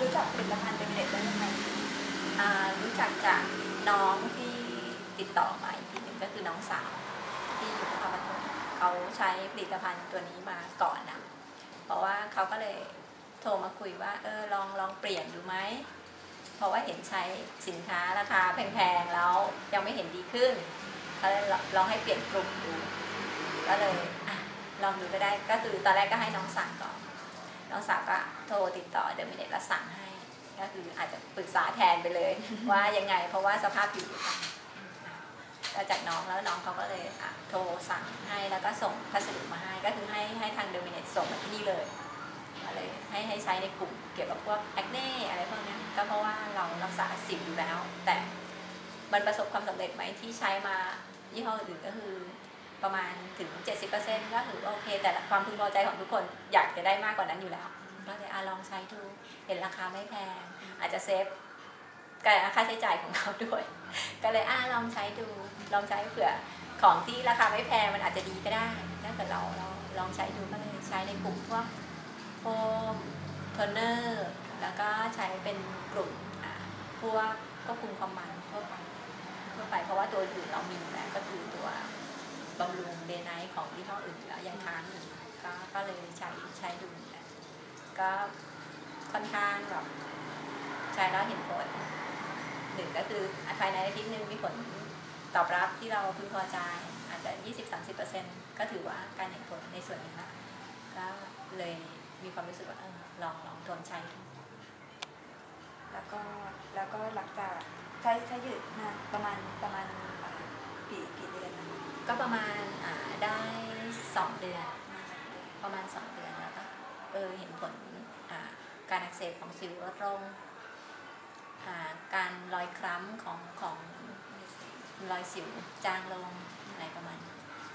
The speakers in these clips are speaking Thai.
รู้จักผลิตภัณฑ์เดมิเนตได้ยังไงอ่ารู้จักจากน้องที่ติดต่อมาอีกทีหนึ่งก็คือน้องสาวที่อยู่นครปฐมเขาใช้ผลิตภัณฑ์ตัวนี้มาก่อนนะเพราะว่าเขาก็เลยโทรมาคุยว่า เออลองลองเปลี่ยนดูไหมเพราะว่าเห็นใช้สินค้าราคาแพงๆแล้วยังไม่เห็นดีขึ้นเขาเลยลองให้เปลี่ยนกลุ่มดูก็เลยอะลองดูก็ได้ก็คือตอนแรกก็ให้น้องสั่งก่อน น้องสาวก็โทรติดต่อเดอะมิเนตแล้วสั่งให้ ก็คืออาจจะปรึกษาแทนไปเลย ว่ายังไงเพราะว่าสภาพผิวเดียวกันก็จากน้องแล้วน้องเขาก็เลยอะโทรสั่งให้แล้วก็ส่งพัสดุมาให้ ก็คือให้ให้ทางเดอะมิเนตส่งมาที่นี่เลยก็เลยให้ให้ใช้ในกลุ่มเกี่ยวกับพวกแอคเน่อะไรพวกนี้ก็เพราะว่าเรารักษาสิวอยู่แล้ว แต่มันประสบความสำเร็จไหมที่ใช้มายี่ห้ออื่นก็คือ ประมาณถึง 70%ก็ถือโอเค แต่ความพึงพอใจของทุกคนอยากจะได้มากกว่านั้นอยู่แล้ว ก็เลยอลองใช้ดูเห็นราคาไม่แพง อาจจะเซฟกับค่าใช้จ่ายของเราด้วย ก็เลยอะลองใช้ดู ลองใช้เผื่อของที่ราคาไม่แพงมันอาจจะดีก็ได้ถ้าเกิดเราเราลองใช้ดูก็เลยใช้ในกลุ่มพวกโฟมโทนเนอร์แล้วก็ใช้เป็นกลุ่มพวกควบคุมความมันทั่วไปทั่วไปเพราะว่าตัวอื่นเรามีแล้วก็คือตัว บำรุงเดย์ไนท์ของยี่ห้ออื่นแล้วยังค้างอยู่ก็ก็เลยใช้ใช้ดูนะก็ค่อนข้างแบบใช้แล้วเห็นผลหนึ่งก็คือภายในอาทิตย์หนึ่งมีผลตอบรับที่เราพึงพอใจอาจจะ 20-30%ก็ถือว่าการเห็นผลในส่วนนี้นะก็เลยมีความรู้สึกว่าเออลองลองทนใช้ แล้วก็แล้วก็หลังจากใช้ใช้หยุดนานประมาณประมาณ กี่กี่เดือนนะคะก็ประมาณอ่าได้สองเดือน ประมาณสองเดือนแล้วก็เออเห็นผลอ่าการอักเสบของสิวลดลงอ่าการรอยคล้ำของของรอยสิวจางลงอะไรประมาณ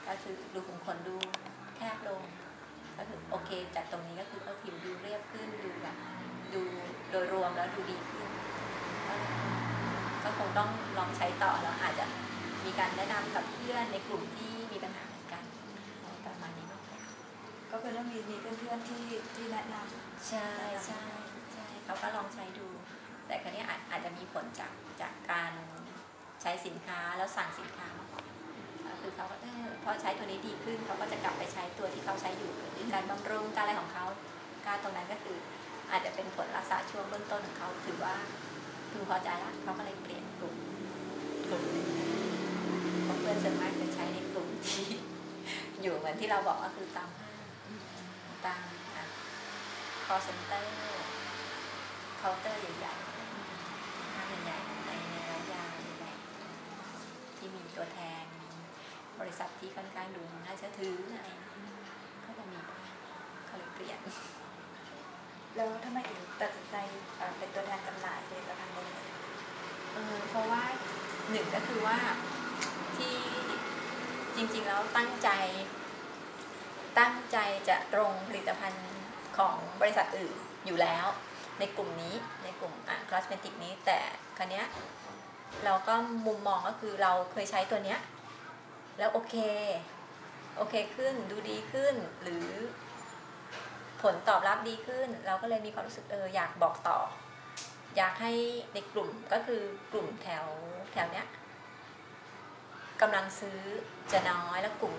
ก็คือดูขุมขนดูแคบลง ก็คือโอเคจากตรงนี้ก็คือเออผิวดูเรียบขึ้นดูแบบดูโดยรวมแล้วดูดีขึ้นก็คงต้องลองใช้ต่อแล้วอาจจะ มีการแนะนำกับเพื่อนในกลุ่มที่มีปัญหาเหมือนกันอะไรประมาณนี้มากกว่าก็คือต้องมีมีเพื่อนๆที่ที่แนะนำใช่ใช่ใช่เขาก็ลองใช้ดู แต่ครั้นี้อาจอาจจะมีผลจากจากการใช้สินค้าแล้วสั่งสินค้ามาก่อนก็คือเขาก็เออพอใช้ตัวนี้ดีขึ้นเขาก็จะกลับไปใช้ตัวที่เขาใช้อยู่หรือการบำรุงการอะไรของเขาการตรงนั้นก็คืออาจจะเป็นผลรักษาช่วงเบื้องต้นของเขาถือว่าพึงพอใจแล้วเขาก็เลยเปลี่ยนกลุ่มกลุ่มหนึ่งข อนส่วนมากจะใช้ในกลุ่มที่อยู่เหมือนที่เราบอกก็คือตามห้างตามอะ call center เคาน์เตอร์ใหญ่ๆห้างใหญ่ๆในในร้านยาใหญ่ๆที่มีตัวแทนบริษัทที่ค่อนข้างดูน่าเชื่อถืออะไรก็จะมีเขาเลยเปลี่ยนแล้วทำไมถึงตัดสินใจเป็นตัวแทนจำหน่ายผลิตภัณฑ์เดมิเนตเออเพราะว่าหนึ่งก็คือว่า ที่จริงๆแล้วตั้งใจ ตั้งใจจะตรงผลิตภัณฑ์ของบริษัทอื่นอยู่แล้ว ในกลุ่มนี้ในกลุ่มอ่าคลาสเมติกนี้แต่ครั้เนี้ยเราก็มุมมองก็คือเราเคยใช้ตัวเนี้ยแล้วโอเค โอเคขึ้นดูดีขึ้นหรือผลตอบรับดีขึ้น เราก็เลยมีความรู้สึกเอออยากบอกต่อ อยากให้ในกลุ่มก็คือกลุ่มแถวแถวเนี้ย กำลังซื้อจะน้อยแล้วกลุ่ม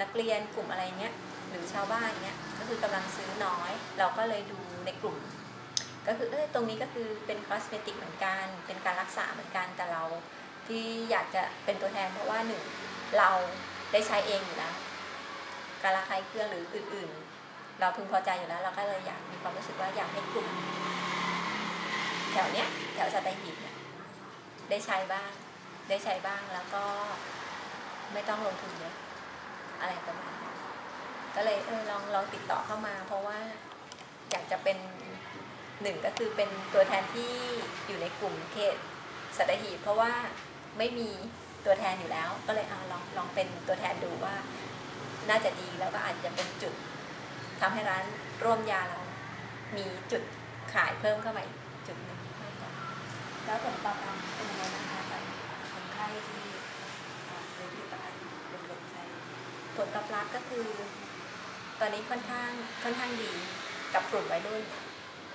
นักเรียนกลุ่มอะไรเนี้ยหรือชาวบ้านเนี้ยก็คือกำลังซื้อน้อย เราก็เลยดูในกลุ่ม ก็คือเออตรงนี้ก็คือเป็นคอสเมติกเหมือนกัน เป็นการรักษาเหมือนกันแต่เราที่อยากจะเป็นตัวแทนเพราะว่าหนึ่งเราได้ใช้เองอยู่แล้วการระคายเครื่องหรืออื่น ๆ เราพึงพอใจอยู่แล้ว เราก็เลยอยากมีความรู้สึกว่าอยากให้กลุ่ม แถวเนี้ยแถวสัตหีบเนี่ยได้ใช้บ้าง ได้ใช้บ้างแล้วก็ ไม่ต้องลงทุนเยอะอะไรประมาณนี้ก็เลยเออลองลองติดต่อเข้ามา เพราะว่าอยากจะเป็นหนึ่งก็คือเป็นตัวแทนที่อยู่ในกลุ่มเขตสัตหีบเพราะว่าไม่มีตัวแทนอยู่แล้ว ก็เลยเอาลองลองเป็นตัวแทนดูว่า น่าจะดีแล้วก็อาจจะเป็นจุดทำให้ร้านร่วมยาเรา มีจุดขายเพิ่มเข้ามาอีกจุดหนึ่งแล้วผลตอบรับเป็นยังไงนะคะจากคนไข้ที่อ่าซื้อผลิตภัณฑ์เดมิเนตใช้ ผลตอบรับก็คือ ตอนนี้ค่อนข้างค่อนข้างดีกับกลุ่มวัยรุ่น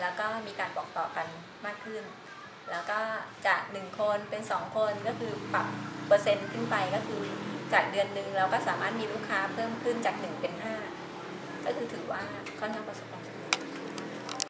แล้วก็มีการบอกต่อกันมากขึ้น แล้วก็จากหนึ่งคนเป็นสองคนก็คือปรับเปอร์เซ็นต์ขึ้นไปก็คือจากเดือนหนึ่งเราก็สามารถมีลูกค้าเพิ่มขึ้นจากหนึ่งเป็นห้าก็คือถือว่าค่อนข้างประสบความสำเร็จ